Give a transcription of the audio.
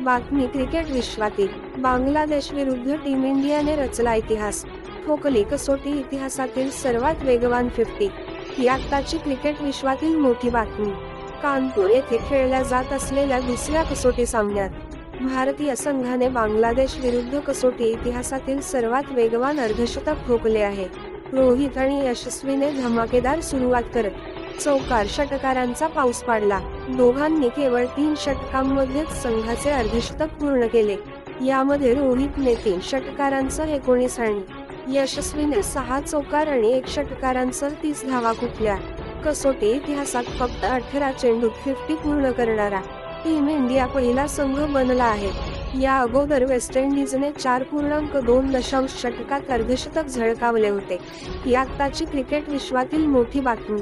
बातमी क्रिकेट विश्वातील बांगलादेश विरुद्ध टीम इंडियाने रचला इतिहास. ठोकली कसोटी इतिहासातील सर्वात वेगवान फिफ्टी. ही आत्ताची क्रिकेट विश्वातील मोठी बातमी. कानपूर येथे खेळल्या जात असलेल्या दुसऱ्या कसोटी सामन्यात. भारतीय संघाने बांगलादेश विरुद्ध कसोटी इतिहासातील सर्वात वेगवान अर्धशतक ठोकले आहे. रोहित आणि यशस्वीने धमाकेदार सुरुवात करत चौकार षटकारांचा पाऊस पाडला. दोघांनी केवळ तीन षटकांमध्येच संघाचे अर्धशतक पूर्ण केले. यामध्ये रोहितने तीन षटकारांसह एकोणीस आणि यशस्वीने सहा चौकार आणि एक षटकारांसह तीस धावा कुठल्या कसोटी इतिहासात फक्त अठरा चेंडूत फिफ्टी पूर्ण करणारा. टीम इंडिया पहिला संघ बनला आहे. या अगोदर वेस्ट इंडिजने चार पूर्णांक दोन दशांश षटकात अर्धशतक झळकावले होते. ही आत्ताची क्रिकेट विश्वातील मोठी बातमी.